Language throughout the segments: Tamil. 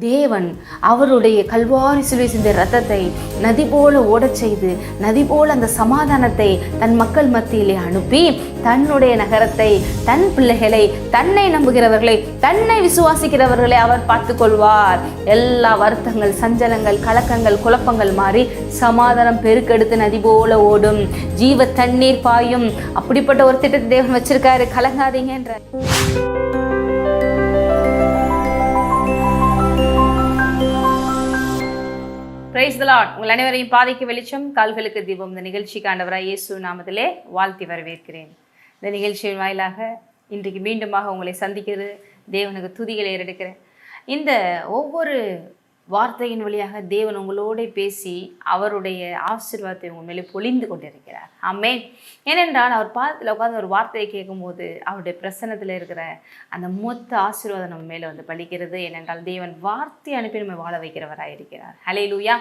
தேவன் அவருடைய கல்வாரி சிலுவை சிந்த ரத்தத்தை நதி போல ஓடச் செய்து நதி போல அந்த சமாதானத்தை தன் மக்கள் மத்தியிலே அனுப்பி தன்னுடைய நகரத்தை தன் பிள்ளைகளை தன்னை நம்புகிறவர்களை தன்னை விசுவாசிக்கிறவர்களை அவர் பார்த்து கொள்வார் எல்லா வருத்தங்கள் சஞ்சலங்கள் கலக்கங்கள் குழப்பங்கள் மாறி சமாதானம் பெருக்கெடுத்து நதி போல ஓடும். ஜீவ தண்ணீர் பாயும். அப்படிப்பட்ட ஒரு திட்டத்தை தேவன் வச்சிருக்காரு. கலங்காதீங்கன்ற பிரைஸ் தலாட் உங்கள் அனைவரையும் பாதைக்கு வெளிச்சம் கால்களுக்கு தீபம். இந்த நிகழ்ச்சிக்கு ஆண்டவராய் இயேசு நாமத்திலே வாழ்த்தி வரவேற்கிறேன். இந்த நிகழ்ச்சியின் வாயிலாக இன்றைக்கு மீண்டுமாக உங்களை சந்திக்கிறது. தேவனுக்கு துதிகளை ஏறெடுக்கிறேன். இந்த ஒவ்வொரு வார்த்தையின் வழியாக தேவன் உங்களோட பேசி அவருடைய ஆசீர்வாதத்தை உங்கள் மேலே பொழிந்து கொண்டிருக்கிறார். ஆமே ஏனென்றால் அவர் பாதத்தில் உட்காந்து ஒரு வார்த்தையை கேட்கும்போது அவருடைய பிரசன்னத்தில் இருக்கிற அந்த மொத்த ஆசீர்வாதம் நம்ம மேலே வந்து பலிக்கிறது. ஏனென்றால் தேவன் வார்த்தை அனுப்பி நம்ம வாழ வைக்கிறவராக இருக்கிறார். ஹலே லூயா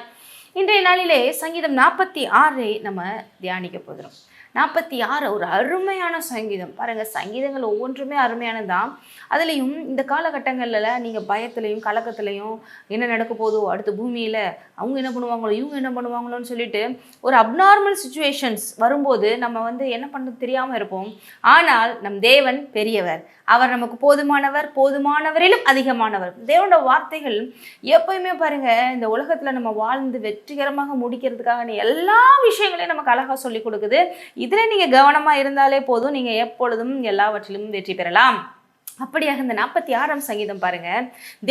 இன்றைய நாளிலே சங்கீதம் நாற்பத்தி ஆறை நம்ம தியானிக்க போகிறோம். நாற்பத்தி ஆறு ஒரு அருமையான சங்கீதம். பாருங்கள் சங்கீதங்கள் ஒவ்வொன்றுமே அருமையானதுதான். அதுலேயும் இந்த காலகட்டங்களில் நீங்கள் பயத்துலையும் கலக்கத்துலையும் என்ன நடக்க போதோ அடுத்த பூமியில் அவங்க என்ன பண்ணுவாங்களோ இவங்க என்ன பண்ணுவாங்களோன்னு சொல்லிட்டு ஒரு அப்நார்மல் சுச்சுவேஷன்ஸ் வரும்போது நம்ம வந்து என்ன பண்ண தெரியாமல் இருப்போம். ஆனால் நம் தேவன் பெரியவர். அவர் நமக்கு போதுமானவர் போதுமானவரிலும் அதிகமானவர். தேவனோட வார்த்தைகள் எப்பயுமே பாருங்கள் இந்த உலகத்தில் நம்ம வாழ்ந்து வெற்றிகரமாக முடிக்கிறதுக்காக எல்லா விஷயங்களையும் நமக்கு அழகாக சொல்லி கொடுக்குது. இதில் நீங்கள் கவனமாக இருந்தாலே போதும். நீங்கள் எப்பொழுதும் எல்லாவற்றிலும் வெற்றி பெறலாம். அப்படியாக இந்த நாற்பத்தி ஆறாம் சங்கீதம் பாருங்க.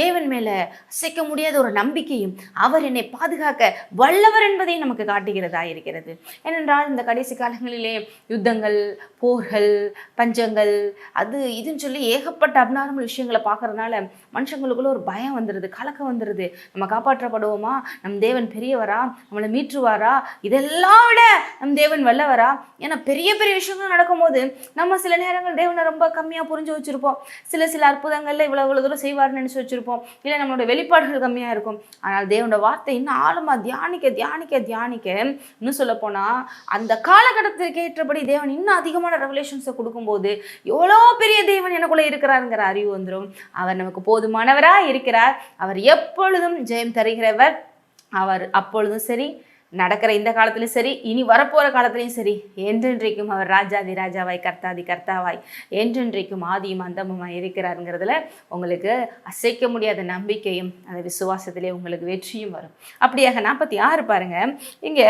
தேவன் மேல அசைக்க முடியாத ஒரு நம்பிக்கையும் அவர் என்னை பாதுகாக்க வல்லவர் என்பதையும் நமக்கு காட்டுகிறதா இருக்கிறது. ஏனென்றால் இந்த கடைசி காலங்களிலே யுத்தங்கள் போர்கள் பஞ்சங்கள் அது இதுன்னு சொல்லி ஏகப்பட்ட அப்நார்மல் விஷயங்களை பார்க்கறதுனால மனுஷங்களுக்குள்ள ஒரு பயம் வந்துடுது கலக்கம் வந்துடுது நம்ம காப்பாற்றப்படுவோமா? நம் தேவன் பெரியவரா? நம்மளை மீற்றுவாரா? இதெல்லாம் விட நம் தேவன் வல்லவரா? ஏன்னா பெரிய பெரிய விஷயங்கள் நடக்கும்போது நம்ம சில நேரங்கள் தேவனை ரொம்ப கம்மியாக புரிஞ்சு வச்சுருப்போம். சில சில அற்புதங்களில் இவ்வளோ இவ்வளோ தூரம் செய்வார்னு நினச்சி வச்சுருப்போம். இல்லை நம்மளோட வெளிப்பாடுகள் கம்மியாக இருக்கும். ஆனால் தேவனோட வார்த்தை இன்னும் ஆழமாக தியானிக்க தியானிக்க தியானிக்க இன்னும் சொல்லப்போனால் அந்த காலகட்டத்திற்கு ஏற்றபடி தேவன் இன்னும் அதிகமான ரெவலேஷன்ஸை கொடுக்கும்போது எவ்வளோ பெரிய தேவன் எனக்குள்ளே இருக்கிறாருங்கிற அறிவு வந்துடும் அவர் நமக்கு போதுமானவராக இருக்கிறார். அவர் எப்பொழுதும் ஜெயம் தருகிறவர். அவர் அப்பொழுதும் சரி நடக்கிற இந்த காலத்துலையும் சரி இனி வரப்போகிற காலத்துலையும் சரி என்றென்றைக்கும் அவர் ராஜாதி ராஜாவாய் கர்த்தாதி கர்த்தாவாய் என்றென்றைக்கும் ஆதியும் அந்தமுமாய் இருக்கிறாருங்கிறதுல உங்களுக்கு அசைக்க முடியாத நம்பிக்கையும் அந்த விசுவாசத்திலே உங்களுக்கு வெற்றியும் வரும். அப்படியாக நாற்பத்தி ஆறு பாருங்க. இங்கே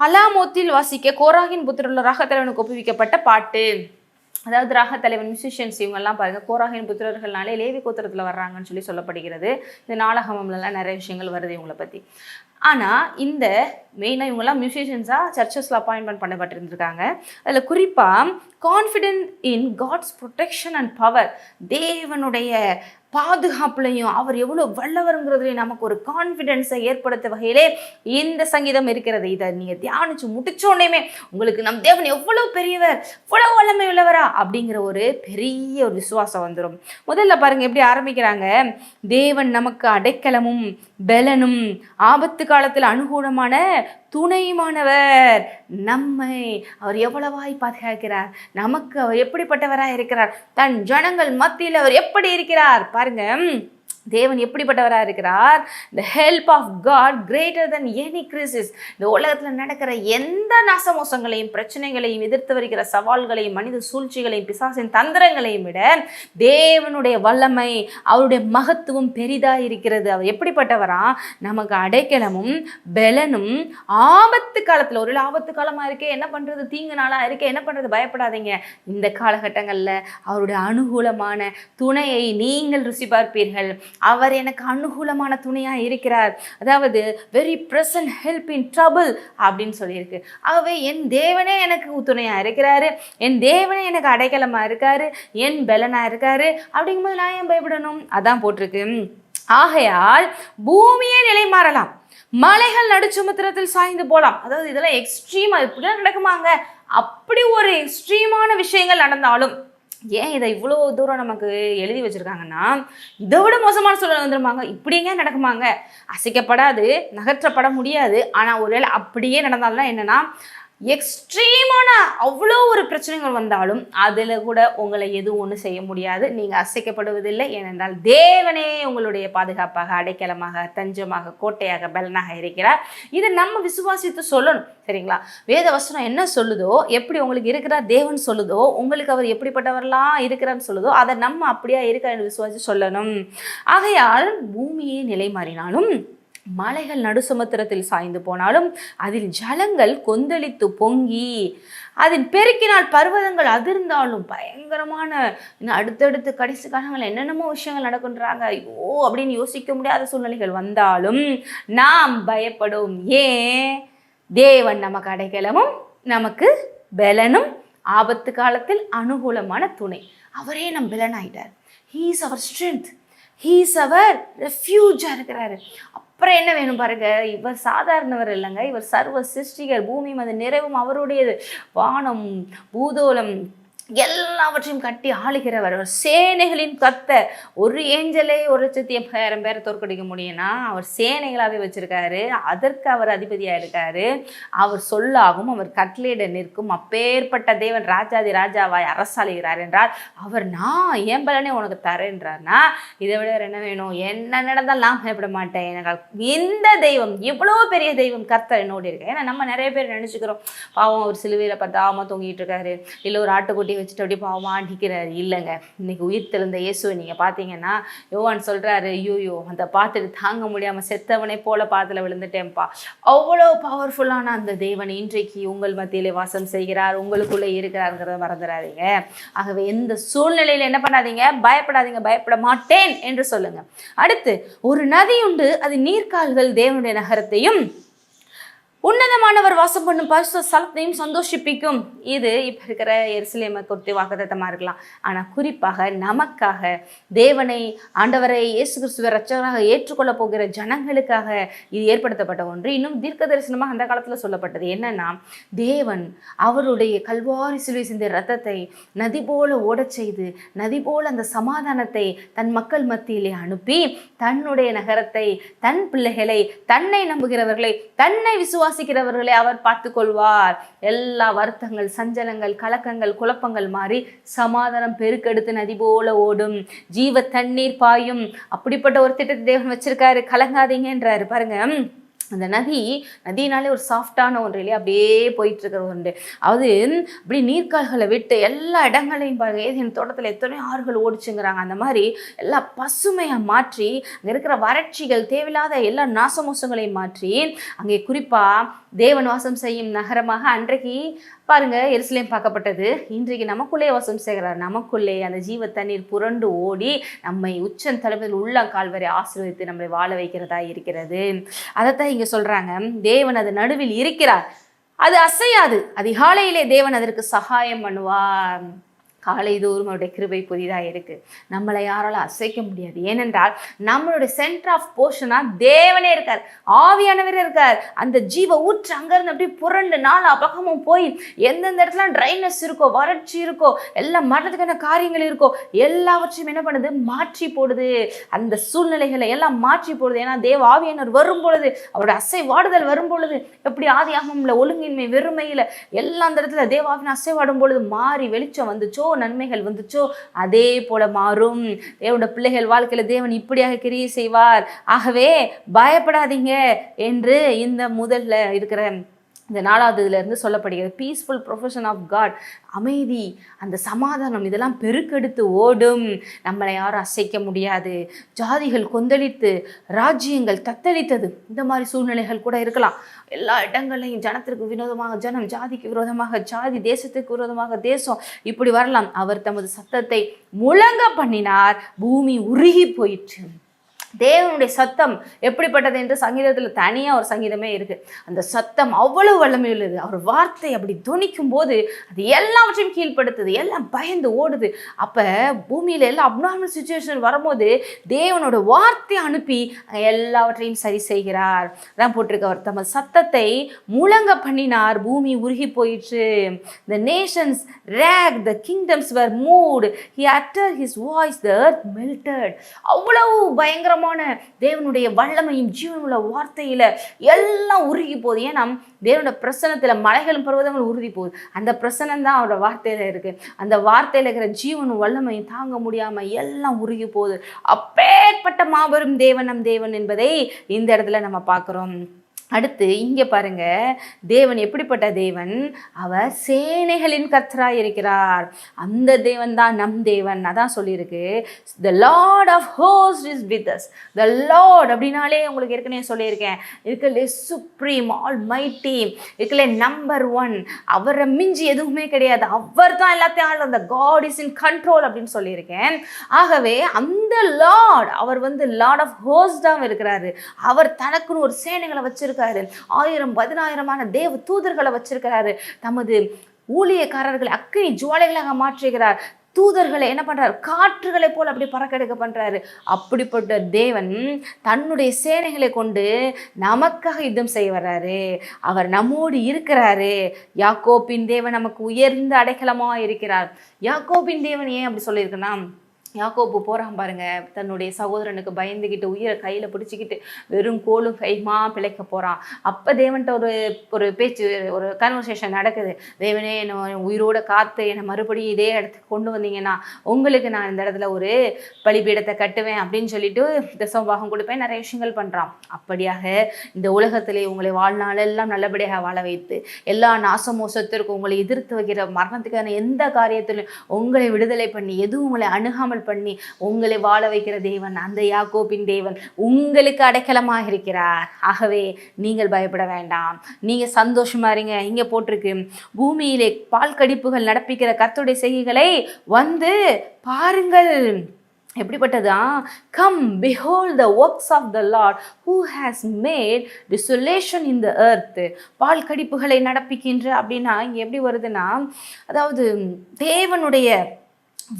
அலாமோத்தில் வாசிக்க கோராகின் புத்திரருள்ள ராகத்தலைவனுக்கு ஒப்புவிக்கப்பட்ட பாட்டு. அதாவது ராக தலைவன் மியூசிஷியன்ஸ் இவங்கெல்லாம் பாருங்கள் கோராகின் புத்திரர்கள்னாலே லேவி கோத்திரத்தில் வர்றாங்கன்னு சொல்லி சொல்லப்படுகிறது. இந்த நாடகமம்லலாம் நிறைய விஷயங்கள் வருது இவங்களை பற்றி ஆனால் இந்த மெயினாக இவங்கெல்லாம் மியூசிஷியன்ஸாக சர்ச்சஸில் அப்பாயின்மெண்ட் பண்ணப்பட்டிருந்திருக்காங்க. அதில் குறிப்பாக confident in God's protection and power தேவனுடைய பாதுகாப்புலையும் அவர் எவ்வளோ வல்லவருங்கிறதுலையும் நமக்கு ஒரு கான்ஃபிடென்ஸை ஏற்படுத்த வகையிலே இந்த சங்கீதம் இருக்கிறது. இதை நீங்கள் தியானிச்சு முடிச்சோடனேமே உங்களுக்கு நம் தேவன் எவ்வளோ பெரியவர் இவ்வளோ வல்லமை உள்ளவரா அப்படிங்கிற ஒரு பெரிய ஒரு விசுவாசம் வந்துடும் முதல்ல பாருங்கள் எப்படி ஆரம்பிக்கிறாங்க. தேவன் நமக்கு அடைக்கலமும் பலனும் ஆபத்து காலத்தில் அனுகூலமான துணையுமானவர். நம்மை அவர் எவ்வளவாய் பாதுகாக்கிறார்? நமக்கு அவர் எப்படிப்பட்டவராக இருக்கிறார்? தன் ஜனங்கள் மத்தியில் அவர் எப்படி இருக்கிறார்? பாருங்கள் தேவன் எப்படிப்பட்டவராக இருக்கிறார்? The help of God greater than any crisis இந்த உலகத்தில் நடக்கிற எந்த நாசமோசங்களையும் பிரச்சனைகளையும் எதிர்த்து வருகிற சவால்களையும் மனித சூழ்ச்சிகளையும் பிசாசின் தந்திரங்களையும் விட தேவனுடைய வல்லமை அவருடைய மகத்துவம் பெரிதாக இருக்கிறது. அவர் எப்படிப்பட்டவரா? நமக்கு அடைக்கலமும் பலனும் ஆபத்து காலத்தில் ஒரு ஆபத்து காலமாக இருக்கே என்ன பண்ணுறது தீங்கு நாளாக இருக்கே என்ன பண்ணுறது பயப்படாதீங்க. இந்த காலகட்டங்களில் அவருடைய அனுகூலமான துணையை நீங்கள் ருசி பார்ப்பீர்கள் அவர் எனக்கு அனுகூலமான துணையாக இருக்கிறார். அதாவது very present help in trouble அப்படின்னு சொல்லியிருக்கு. ஆகவே என் தேவனே எனக்கு துணையாக இருக்கிறாரு. என் தேவனே எனக்கு அடைக்கலமாக இருக்காரு. என் பலனாக இருக்காரு. அப்படிங்கும்போது நான் ஏன் பயப்படணும்? அதான் போட்டிருக்கு. ஆகையால் பூமியே நிலை மாறலாம். மலைகள் நடுச்சுமத்திரத்தில் சாய்ந்து போகலாம் அதாவது இதெல்லாம் எக்ஸ்ட்ரீமாக இப்படிலாம் நடக்குமாங்க. அப்படி ஒரு எக்ஸ்ட்ரீமான விஷயங்கள் நடந்தாலும் ஏன் இதை இவ்வளோ தூரம் நமக்கு எழுதி வச்சுருக்காங்கன்னா இதை விட மோசமான சூழல் வந்துருமாங்க. இப்படிங்க நடக்குமாங்க. அசைக்கப்படாது நகற்றப்பட முடியாது. ஆனால் ஒருவேளை அப்படியே நடந்தாலும் என்னென்னா எக்ஸ்ட்ரீமான அவ்வளோ ஒரு பிரச்சனைகள் வந்தாலும் அதில் கூட உங்களை எதுவும் ஒன்றும் செய்ய முடியாது. நீங்கள் அசைக்கப்படுவதில்லை. ஏனென்றால் தேவனே உங்களுடைய பாதுகாப்பாக அடைக்கலமாக தஞ்சமாக கோட்டையாக பலனாக இருக்கிறார். இதை நம்ம விசுவாசித்து சொல்லணும். சரிங்களா? வேத வசனம் என்ன சொல்லுதோ எப்படி உங்களுக்கு இருக்கிறார் தேவன் சொல்லுதோ உங்களுக்கு அவர் எப்படிப்பட்டவரெல்லாம் இருக்கிறான்னு சொல்லுதோ அதை நம்ம அப்படியே இருக்கிறான்னு விசுவாசி சொல்லணும். ஆகையால் பூமியே நிலை மாறினாலும் மலைகள் நடுசமுத்திரத்தில் சாய்ந்து போனாலும் அதில் ஜலங்கள் கொந்தளித்து பொங்கி அதன் பெருக்கினால் பர்வதங்கள் அதிர்ந்தாலும் பயங்கரமான இன்னும் அடுத்தடுத்து கடைசி காலங்கள் என்னென்னமோ விஷயங்கள் நடக்குன்றாங்க. ஐயோ அப்படின்னு யோசிக்க முடியாத சூழ்நிலைகள் வந்தாலும் நாம் பயப்படும். ஏன் தேவன் நமக்கு அடைக்கலமும் நமக்கு பலனும் ஆபத்து காலத்தில் அனுகூலமான துணை. அவரே நம் பலன் ஆயிட்டார் he's our strength he's our ரெஃப்யூஜாக இருக்கிறாரு. அப்புறம் என்ன வேணும் பாருங்க? இவர் சாதாரணவர் இல்லைங்க. இவர் சர்வ சிருஷ்டிகர் பூமி மத நிறைவும் அவருடையது. வானம் பூதோளம் எல்லாவற்றையும் கட்டி ஆளுகிறவர் சேனைகளின் கத்த ஒரு ஏஞ்சலே ஒரு லட்சத்தி எண்பதாயிரம் பேரை தோற்கடிக்க முடியும்னா அவர் சேனைகளாகவே வச்சுருக்காரு. அதற்கு அவர் அதிபதியாக இருக்காரு. அவர் சொல்லாகும் அவர் கட்லேட நிற்கும் அப்பேற்பட்ட தேவன் ராஜாதி ராஜாவாய் அரசாளுகிறார் என்றால் அவர் நான் ஏம்பலனே உனக்கு தரேன்றார்னா இதை விட என்ன வேணும்? என்ன நடந்தால் நான் பயப்பட மாட்டேன். எனக்கு இந்த தெய்வம் இவ்வளோ பெரிய தெய்வம் கர்த்தர் என்னோடு இருக்கு. ஏன்னா நம்ம நிறைய பேர் நினச்சிக்கிறோம். பாவம் ஒரு சிலுவையில் பத்தாம தொங்கிட்டு இருக்காரு. இல்லை ஒரு ஆட்டுக்குட்டி வச்சுட்டு அப்படியே பாவமாக இல்லைங்க. இன்னைக்கு உயிர் தெழுந்த இயேசுவை நீங்கள் பார்த்தீங்கன்னா யோவான் சொல்கிறாரு ஐயோயோ அந்த பார்த்துட்டு தாங்க முடியாமல் செத்தவனே போல பாத்தில் விழுந்துட்டேன்ப்பா. அவ்வளோ பவர்ஃபுல்லான அந்த தேவன் இன்றைக்கு உங்கள் மத்தியிலே வாசம் செய்கிறார் உங்களுக்குள்ளே இருக்கிறாருங்கிறத மறந்துடாதீங்க ஆகவே எந்த சூழ்நிலையில் என்ன பண்ணாதீங்க பயப்படாதீங்க பயப்பட மாட்டேன் என்று சொல்லுங்கள் அடுத்து ஒரு நதி உண்டு அது நீர்க்கால்கள் தேவனுடைய நகரத்தையும் உன்னதமானவர் வாசம் பண்ணும் பரிசு ஸ்தலத்தையும் சந்தோஷிப்பிக்கும். இது இப்போ இருக்கிற எரிசிலேமை குறித்து வாக்குத்தத்தமாக இருக்கலாம். ஆனால் குறிப்பாக நமக்காக தேவனை ஆண்டவரை இயேசு கிறிஸ்துவ ரச்சகராக ஏற்றுக்கொள்ள போகிற ஜனங்களுக்காக இது ஏற்படுத்தப்பட்ட ஒன்று. இன்னும் தீர்க்க தரிசனமாக அந்த காலத்தில் சொல்லப்பட்டது என்னன்னா தேவன் அவருடைய கல்வாரி சிலுவை சிந்த ரத்தத்தை நதி போல ஓடச் செய்து நதி போல அந்த சமாதானத்தை தன் மக்கள் மத்தியிலே அனுப்பி தன்னுடைய நகரத்தை தன் பிள்ளைகளை தன்னை நம்புகிறவர்களை தன்னை விசுவாசிக்கிறவர்களை அவர் பார்த்து கொள்வார் எல்லா வருத்தங்கள் சஞ்சலங்கள் கலக்கங்கள் குழப்பங்கள் மாறி சமாதானம் பெருக்கெடுத்து நதி போல ஓடும். ஜீவ தண்ணீர் பாயும். அப்படிப்பட்ட ஒரு திட்டத்தை தேவன் வச்சிருக்காரு. கலங்காதீங்கன்றாரு. பாருங்க. அந்த நதி நதினாலே ஒரு சாஃப்டான ஒன்று இல்லையா? அப்படியே போயிட்டு இருக்கிற ஒன்று. அது அப்படி நீர்க்கால்களை விட்டு எல்லா இடங்களையும் பாருங்க. என் தோட்டத்தில் எத்தனையோ ஆறுகள் ஓடிச்சுங்கிறாங்க. அந்த மாதிரி எல்லா பசுமையாக மாற்றி அங்கே இருக்கிற வறட்சிகள் தேவையில்லாத எல்லா நாசமோசங்களையும் மாற்றி அங்கே குறிப்பாக தேவன் வாசம் செய்யும் நகரமாக அன்றைக்கு பாருங்க எருசலேம் பார்க்கப்பட்டது. இன்றைக்கு நமக்குள்ளே வாசம் செய்கிறார். நமக்குள்ளே அந்த ஜீவ தண்ணீர் புரண்டு ஓடி நம்மை உச்சன் தலைமையில் உள்ளங்கால் வரை ஆசீர்வதித்து நம்மளை வாழ வைக்கிறதா இருக்கிறது. அதைத்தான் இங்க சொல்றாங்க தேவன் அது நடுவில் இருக்கிறார். அது அசையாது. அதிகாலையிலே தேவன் அதற்கு சகாயம் பண்ணுவார். காலை தோறும் அவருடைய கிருபை புதிதாக இருக்குது நம்மளை யாராலும் அசைக்க முடியாது. ஏனென்றால் நம்மளுடைய சென்டர் ஆஃப் போர்ஷனாக தேவனே இருக்கார். ஆவியானவரே இருக்கார். அந்த ஜீவ ஊற்று அங்கேருந்து அப்படியே புரண்டு நாலா பக்கமும் போய் எந்தெந்த இடத்துல ட்ரைனஸ் இருக்கோ வறட்சி இருக்கோ எல்லாம் மரணத்துக்கான காரியங்கள் இருக்கோ எல்லாவற்றையும் என்ன பண்ணுது? மாற்றி போடுது. அந்த சூழ்நிலைகளை எல்லாம் மாற்றி போடுது. ஏன்னா தேவ ஆவியானவர் வரும் பொழுது அவருடைய அசைவாடுதல் வரும் பொழுது எப்படி ஆதி ஆகமில்ல ஒழுங்கின்மை வெறுமையில் எல்லா அந்த இடத்துல தேவாவின் அசைவாடும் பொழுது மாறி வெளிச்சம் வந்துச்சோ நன்மைகள் வந்துச்சோ? அதே போல மாறும். தேவனோட பிள்ளைகள் வாழ்க்கையில தேவன் இப்படியாக கிரியை செய்வார். ஆகவே பயப்படாதீங்க என்று இந்த முதல்ல இருக்கிற இந்த நாலாவது இதுலேருந்து சொல்லப்படுகிறது பீஸ்ஃபுல் ப்ரொஃபஷன் ஆஃப் காட் அமைதி அந்த சமாதானம் இதெல்லாம் பெருக்கெடுத்து ஓடும். நம்மளை யாரும் அசைக்க முடியாது. ஜாதிகள் கொந்தளித்து ராஜ்யங்கள் தத்தளித்தது. இந்த மாதிரி சூழ்நிலைகள் கூட இருக்கலாம். எல்லா இடங்களையும் ஜனத்திற்கு விரோதமாக ஜனம் ஜாதிக்கு விரோதமாக ஜாதி தேசத்துக்கு விரோதமாக தேசம் இப்படி வரலாம். அவர் தமது சத்தத்தை முழங்க பண்ணினார். பூமி உருகி போயிற்று. தேவனுடைய சத்தம் எப்படிப்பட்டது என்று சங்கீதத்தில் தனியாக ஒரு சங்கீதமே இருக்குது அந்த சத்தம் அவ்வளவு வல்லமையுள்ளது. அவர் வார்த்தை அப்படி துணிக்கும் போது அது எல்லாவற்றையும் கீழ்ப்படுத்துது. எல்லாம் பயந்து ஓடுது. அப்போ பூமியில் எல்லாம் அப்நார்மல் சுச்சுவேஷன் வரும்போது தேவனோட வார்த்தை அனுப்பி எல்லாவற்றையும் சரி செய்கிறார். தான் போட்டிருக்க அவர். தமது சத்தத்தை முழங்க பண்ணினார். பூமி உருகி போயிற்று. The nations rage the kingdoms were moved he utter his voice the earth melted அவ்வளவு பயங்கரமாக பயங்கரமான தேவனுடைய வல்லமையும் ஜீவனுள்ள வார்த்தையில எல்லாம் உருகி போகுது. ஏன்னா தேவனோட பிரசனத்துல மலைகளும் பருவதங்களும் உறுதி போகுது. அந்த பிரசனம் தான் அவரோட வார்த்தையில இருக்கு. அந்த வார்த்தையில இருக்கிற ஜீவனும் வல்லமையும் தாங்க முடியாம எல்லாம் உருகி போகுது. அப்பேற்பட்ட மாபெரும் தேவன் நம் தேவன் என்பதை இந்த இடத்துல நம்ம பார்க்குறோம். அடுத்து இங்கே பாருங்க தேவன் எப்படிப்பட்ட தேவன்? அவர் சேனைகளின் கர்த்தராய் இருக்கிறார். அந்த தேவன் தான் நம் தேவன். அதான் சொல்லியிருக்கு the lord of host is with us the lord அப்படின்னாலே உங்களுக்கு ஏற்கனவே சொல்லியிருக்கேன். இருக்கலே சுப்ரீம் ஆல் மைட்டி இருக்கலே நம்பர் ஒன் அவரை மிஞ்சி எதுவுமே கிடையாது. அவர் தான் எல்லாத்தையும் ஆள் அந்த காட் இஸ் இன் கண்ட்ரோல் அப்படின்னு சொல்லியிருக்கேன். ஆகவே அந்த லார்ட் அவர் வந்து லார்ட் ஆஃப் ஹோஸ்டாக இருக்கிறாரு. அவர் தனக்குன்னு ஒரு சேனைகளை வச்சிருக்காரு ஆயிரம் பதினாயிரமான தேவ தூதர்களை வச்சிருக்கிறாரு. தமது ஊழியக்காரர்களை அக்கினி ஜுவாலைகளாக மாற்றுகிறார். தூதர்களை என்ன பண்றாரு? காற்றுகளை போல் அப்படி பறக்கெடுக்க பண்றாரு. அப்படிப்பட்ட தேவன் தன்னுடைய சேனைகளை கொண்டு நமக்காக யுத்தம் செய்ய வர்றாரு. அவர் நம்மோடு இருக்கிறாரு. யாக்கோப்பின் தேவன் நமக்கு உயர்ந்த அடைக்கலமாக இருக்கிறார் யாக்கோப்பின் தேவன் ஏன் அப்படி சொல்லியிருக்குன்னா யாக்கோப்பு போகிறான் பாருங்க. தன்னுடைய சகோதரனுக்கு பயந்துக்கிட்டு உயிரை கையில் பிடிச்சிக்கிட்டு வெறும் கோலும் கைமா பிழைக்க போகிறான் அப்போ தேவன்கிட்ட ஒரு ஒரு பேச்சு ஒரு கன்வர்சேஷன் நடக்குது. தேவனே என்னை உயிரோட காத்து என்னை மறுபடியும் இதே இடத்துக்கு கொண்டு வந்தீங்கன்னா உங்களுக்கு நான் இந்த இடத்துல ஒரு பலிபீடத்தை கட்டுவேன் அப்படின்னு சொல்லிட்டு தசமபாகம் கொடுப்பேன். நிறைய விஷயங்கள் பண்ணுறான் அப்படியாக இந்த உலகத்திலே உங்களை வாழ்நாளெல்லாம் நல்லபடியாக வாழ வைத்து எல்லா நாசமோசத்திற்கும் உங்களை எதிர்த்து வைக்கிற மரணத்துக்கான எந்த காரியத்திலும் உங்களை விடுதலை பண்ணி எதுவும் உங்களை அணுகாமல் பண்ணி உங்களை வாழ வைக்கிற தேவன் அந்த யாக்கோபின் தேவன் உங்களுக்கு அடைக்கலமாக இருக்கிறார். ஆகவே நீங்கள் பயப்பட வேண்டாம். நீங்கள் சந்தோஷமா இருங்க. இங்கே போட்டிருக்கு பூமியிலே பால் கடிப்புகள் நடப்பிக்கிற கத்துடைய செய்கைகளை வந்து பாருங்கள். எப்படிப்பட்டதா? Come behold the works of the lord who has made desolation in the earth. பால் கடிப்புகளை நடப்பிக்கின்ற அப்படின்னா இங்கே எப்படி வருதுன்னா அதாவது தேவனுடைய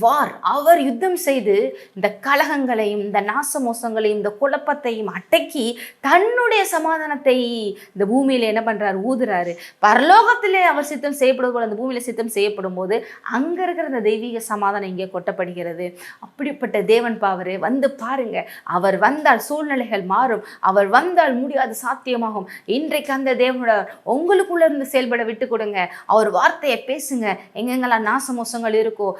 வார். அவர் யுத்தம் செய்து இந்த கலகங்களையும் இந்த நாசமோசங்களையும் இந்த குழப்பத்தையும் அடக்கி தன்னுடைய சமாதானத்தை இந்த பூமியில் என்ன பண்ணுறாரு ஊதுறாரு. பரலோகத்திலே அவர் சித்தம் செய்யப்படுவது போல அந்த பூமியில் சித்தம் செய்யப்படும் போது அங்கே இருக்கிற அந்த தெய்வீக சமாதானம் இங்கே கொட்டப்படுகிறது. அப்படிப்பட்ட தேவன் பாவரு வந்து பாருங்க. அவர் வந்தால் சூழ்நிலைகள் மாறும். அவர் வந்தால் முடியாது சாத்தியமாகும். இன்றைக்கு அந்த தேவனோட உங்களுக்குள்ள இருந்து செயல்பட விட்டு கொடுங்க. அவர் வார்த்தையை பேசுங்க. எங்கெங்கெல்லாம் நாசமோசங்கள் இருக்கோ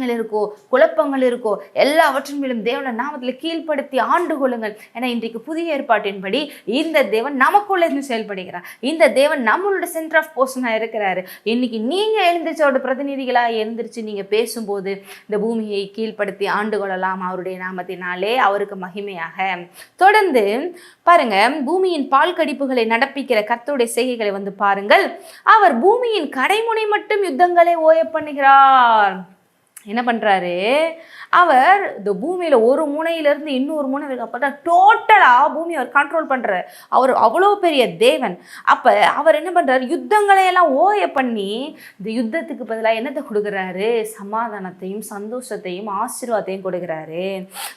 சந்தேகங்கள் இருக்கோ குழப்பங்கள் இருக்கோ எல்லாவற்றின் மேலும் தேவன நாமத்தில் கீழ்ப்படுத்தி ஆண்டு கொள்ளுங்கள். ஏன்னா இன்றைக்கு புதிய ஏற்பாட்டின்படி இந்த தேவன் நமக்குள்ள இருந்து செயல்படுகிறார். இந்த தேவன் நம்மளோட சென்டர் ஆஃப் போர்ஷனாக இருக்கிறாரு. இன்னைக்கு நீங்கள் எழுந்திரிச்சோட பிரதிநிதிகளாக எழுந்திரிச்சு நீங்கள் பேசும்போது இந்த பூமியை கீழ்ப்படுத்தி ஆண்டு கொள்ளலாம். அவருடைய நாமத்தினாலே அவருக்கு மகிமையாக. தொடர்ந்து பாருங்க பூமியின் பால் கடிப்புகளை நடப்பிக்கிற கர்த்தருடைய செய்கைகளை வந்து பாருங்கள். அவர் பூமியின் கடைமுனை மட்டும் யுத்தங்களை ஓய பண்ணுகிறார். என்ன பண்ணுறாரு அவர் இந்த பூமியில் ஒரு முனையிலேருந்து இன்னொரு முனை வரைக்கும் அப்போ தான் டோட்டலாக பூமியை அவர் கண்ட்ரோல் பண்ணுறார் அவர் அவ்வளோ பெரிய தேவன். அப்போ அவர் என்ன பண்ணுறாரு யுத்தங்களை எல்லாம் ஓய பண்ணி இந்த யுத்தத்துக்கு பதிலாக என்னத்தை கொடுக்குறாரு? சமாதானத்தையும் சந்தோஷத்தையும் ஆசீர்வாதத்தையும் கொடுக்குறாரு.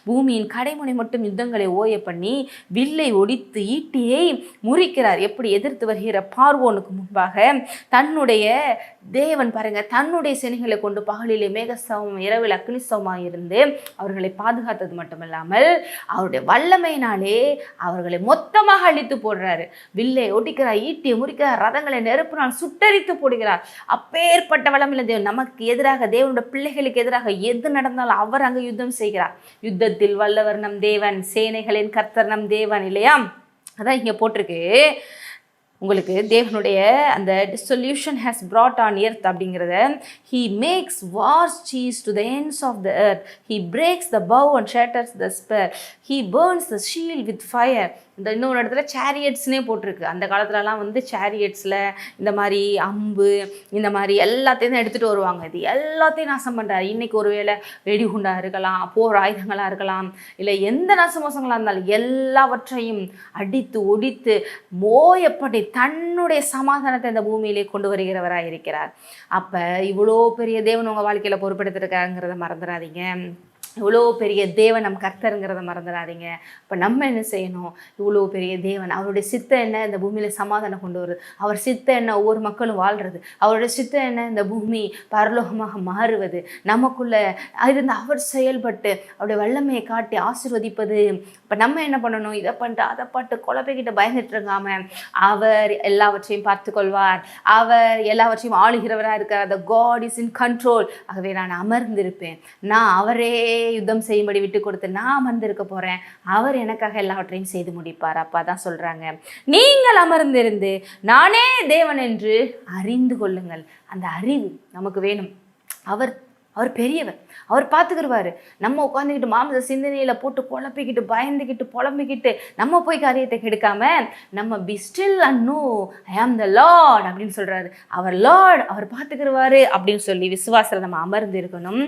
பூமியின் கடைமுனை மட்டும் யுத்தங்களை ஓய பண்ணி வில்லை ஒடித்து ஈட்டியை முறிக்கிறார். எப்படி எதிர்த்து வருகிற பார்வோனுக்கு முன்பாக தன்னுடைய தேவன் பாருங்க தன்னுடைய சினைகளை கொண்டு பகலிலே மேகஸ்தவம் இரவில் அக்னிஸ்தவமாக இருந்து அவர்களை பாதுகாத்தது மட்டுமல்லாமல் அவருடைய வல்லமையினாலே அவர்களை மொத்தமாக அழித்து போடுறாரு. வில்லை ஒட்டிக்கிறார் ஈட்டியை முறிக்கிறார் ரதங்களை நெருப்பினால் சுட்டரித்து போடுகிறார். அப்பேற்பட்ட வல்லமையில தேவன் நமக்கு எதிராக தேவனுடைய பிள்ளைகளுக்கு எதிராக எது நடந்தாலும் அவர் அங்கே யுத்தம் செய்கிறார். யுத்தத்தில் வல்லவர் நம் தேவன் சேனைகளின் கர்த்தர் நம் தேவன் இல்லையா? அதான் இங்கே போட்டிருக்கு. உங்களுக்கு தேவனுடைய அந்த solution has brought on earth அப்படிங்கிறத he makes wars cease to the ends of the earth he breaks the bow and shatters the spear he burns the shield with fire இந்த இன்னொரு இடத்துல சேரியட்ஸ்னே போட்டிருக்கு. அந்த காலத்துலலாம் வந்து சேரியட்ஸில் இந்த மாதிரி அம்பு இந்த மாதிரி எல்லாத்தையும் தான் எடுத்துகிட்டு வருவாங்க. இது எல்லாத்தையும் நாசம் பண்ணுறாரு ஒரு வேளை வெடிகுண்டாக இருக்கலாம் போர் ஆயுதங்களாக இருக்கலாம் இல்லை எந்த நாசமோசங்களாக இருந்தாலும் எல்லாவற்றையும் அடித்து ஒடித்து மோயப்படி தன்னுடைய சமாதானத்தை இந்த பூமியிலே கொண்டு வருகிறவராக இருக்கிறார். அப்போ இவ்வளோ பெரிய தேவன் உங்கள் வாழ்க்கையில் பொறுப்படுத்திருக்காருங்கிறத மறந்துடாதீங்க. இவ்வளோ பெரிய தேவன் நம் கர்த்தருங்கிறத மறந்துடாதீங்க. இப்போ நம்ம என்ன செய்யணும்? இவ்வளோ பெரிய தேவன் அவருடைய சித்த என்ன இந்த பூமியில் சமாதானம் கொண்டு வருது அவர் சித்த என்ன ஒவ்வொரு மக்களும் வாழ்கிறது அவருடைய சித்த என்ன இந்த பூமி பரலோகமாக மாறுவது. நமக்குள்ள இருந்து அவர் செயல்பட்டு அவருடைய வல்லமையை காட்டி ஆசீர்வதிப்பது. இப்போ நம்ம என்ன பண்ணணும்? இதை பண்ணிட்டு அதை பாட்டு குழப்பைக்கிட்ட பயந்துட்டு இருக்காம அவர் எல்லாவற்றையும் பார்த்துக்கொள்வார். அவர் எல்லாவற்றையும் ஆளுகிறவராக இருக்கார். The God is in control ஆகவே நான் அமர்ந்திருப்பேன். நான் அவரே யுத்தம் செய்யும்படி விட்டு கொடுத்து நான் அமர்ந்திருக்க போகிறேன் அவர் எனக்காக எல்லாவற்றையும் செய்து முடிப்பார். அப்பா தான் சொல்கிறாங்க நீங்கள் அமர்ந்திருந்து நானே தேவன் என்று அறிந்து கொள்ளுங்கள். அந்த அறிவு நமக்கு வேணும். அவர் அவர் பெரியவர். அவர் பார்த்துக்கிடுவார் நம்ம உட்காந்துக்கிட்டு மாமச சிந்தனையில் போட்டு குழப்பிக்கிட்டு பயந்துக்கிட்டு புலம்பிக்கிட்டு நம்ம போய் காரியத்தை கெடுக்காம நம்ம பி ஸ்டில் அன்னோ ஐ ஆம் த லார்ட் அப்படின்னு சொல்கிறாரு அவர் லார்ட் அவர் பார்த்துக்கிடுவாரு அப்படின்னு சொல்லி விசுவாசில் நம்ம அமர்ந்து இருக்கணும்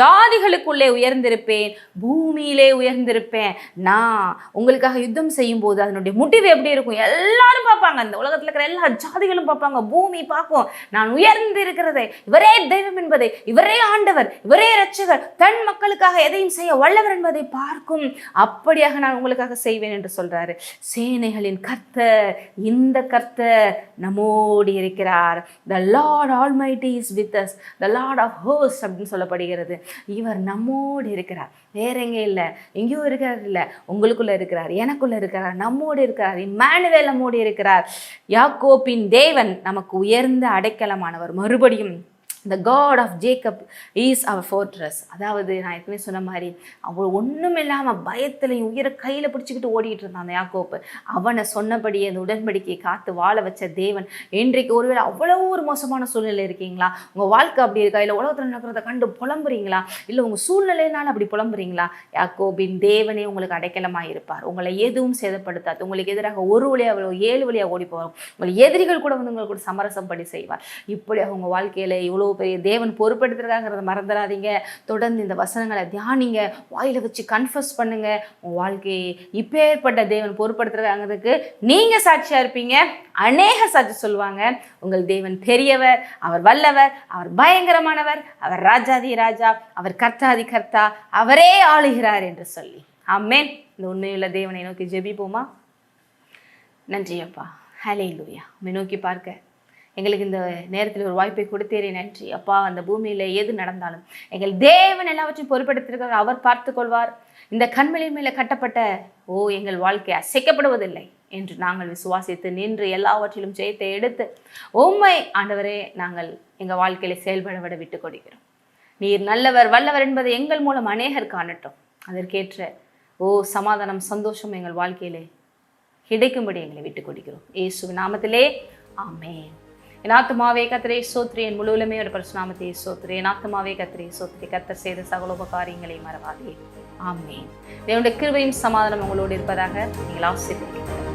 ஜாதிகளுக்குள்ளே உயர்ந்திருப்பேன் பூமியிலே உயர்ந்திருப்பேன். நான் உங்களுக்காக யுத்தம் செய்யும் போது அதனுடைய முடிவு எப்படி இருக்கும்? எல்லாரும் பார்ப்பாங்க. அந்த உலகத்தில் இருக்கிற எல்லா ஜாதிகளும் பார்ப்பாங்க. பூமி பார்க்கும். நான் உயர்ந்து இருக்கிறதை இவரே தெய்வம் என்பதை இவரே ஆண்டு ஆண்டவர் இவரே இரட்சகர். தன் மக்களுக்காக எதையும் செய்ய வல்லவர் என்பதை பார்க்கும். அப்படியாக நான் உங்களுக்காக செய்வேன் என்று சொல்றாரு. சேனைகளின் கர்த்தர் இந்த கர்த்தர் நம்மோடு இருக்கிறார். The lord almighty is with us the lord of host அப்படின்னு சொல்லப்படுகிறது. இவர் நம்மோடு இருக்கிறார். வேற எங்கே இல்லை. எங்கேயோ இருக்கிறார் இல்லை. உங்களுக்குள்ள இருக்கிறார். எனக்குள்ள இருக்கிறார். நம்மோடு இருக்கிறார். இம்மானுவேல் நம்மோடு இருக்கிறார். யாக்கோப்பின் தேவன் நமக்கு உயர்ந்த அடைக்கலமானவர். மறுபடியும் the God of Jacob is our fortress அதாவது நான் ஏற்கனவே சொன்ன மாதிரி அவள் ஒன்றும் இல்லாமல் பயத்துலையும் உயிரை கையில் பிடிச்சிக்கிட்டு ஓடிக்கிட்டு இருந்தான் அந்த யாக்கோப்பு அவனை சொன்னபடியே அந்த உடன்படிக்கையை காத்து வாழ வச்ச தேவன். இன்றைக்கு ஒருவேளை அவ்வளோ ஒரு மோசமான சூழ்நிலை இருக்கீங்களா? உங்கள் வாழ்க்கை அப்படி இருக்கா? இல்லை உலகத்தில் நடக்கிறத கண்டு புலம்புறீங்களா? இல்லை உங்கள் சூழ்நிலையினால அப்படி புலம்புறீங்களா? யாக்கோபின் தேவனே உங்களுக்கு அடைக்கலமாக இருப்பார். உங்களை எதுவும் சேதப்படுத்தாது. உங்களுக்கு எதிராக ஒரு வழியாக ஏழு வழியாக ஓடி போகிறோம் உங்கள் எதிரிகள் கூட வந்து உங்களுக்கு கூட சமரசம் படி செய்வார். இப்படி அவங்க வாழ்க்கையில் இவ்வளோ பெரிய தேவன் பொறுப்படுத்துறதாங்கிறத மறந்துடாதீங்க. தொடர்ந்து இந்த வசனங்களை தியானிங்க. வாயில வச்சு கன்ஃபஸ் பண்ணுங்க. உங்கள் வாழ்க்கையை இப்பேற்பட்ட தேவன் பொறுப்படுத்துறதாங்கிறதுக்கு நீங்கள் சாட்சியாக இருப்பீங்க. அநேக சாட்சி சொல்லுவாங்க. உங்கள் தேவன் பெரியவர் அவர் வல்லவர் அவர் பயங்கரமானவர் அவர் ராஜாதி ராஜா அவர் கர்த்தாதி கர்த்தா அவரே ஆளுகிறார் என்று சொல்லி. ஆமேன். இந்த உண்மையுள்ள தேவனை நோக்கி ஜெபிப்போமா? நன்றி அப்பா ஹலே லூயா நோக்கி பார்க்க எங்களுக்கு இந்த நேரத்தில் ஒரு வாய்ப்பை கொடுத்தேரே நன்றி. அப்பா அந்த பூமியில் எது நடந்தாலும் எங்கள் தேவன் எல்லாவற்றையும் பொறுப்படுத்திருக்கிறார் அவர் பார்த்து கொள்வார். இந்த கண்மலையின் மேலே கட்டப்பட்ட ஓ எங்கள் வாழ்க்கை அசைக்கப்படுவதில்லை என்று நாங்கள் விசுவாசித்து நின்று எல்லாவற்றிலும் ஜெயத்தை எடுத்து உண்மை ஆண்டவரே நாங்கள் எங்கள் வாழ்க்கையில செயல்பட விட விட்டு கொடுக்கிறோம் நீர் நல்லவர் வல்லவர் என்பதை எங்கள் மூலம் அநேகர் காணட்டும். அதற்கேற்ற ஓ சமாதானம் சந்தோஷம் எங்கள் வாழ்க்கையிலே கிடைக்கும்படி எங்களை விட்டு கொடுக்கிறோம் ஏசு நாமத்திலே ஆமேன். என் ஆத்துமாவே கத்திரே சோத்ரி என் முழுவலுமே ஒரு பரிசுநாமத்தை சோத்ரி என் ஆத்துமாவே கத்திரே சோத்ரி கத்தர் செய்த சகலோப காரியங்களை மறவாதே ஆமென் என்னுடைய கிருபையும் சமாதானம் உங்களோடு இருப்பதாக நீங்கள் ஆசிரியர்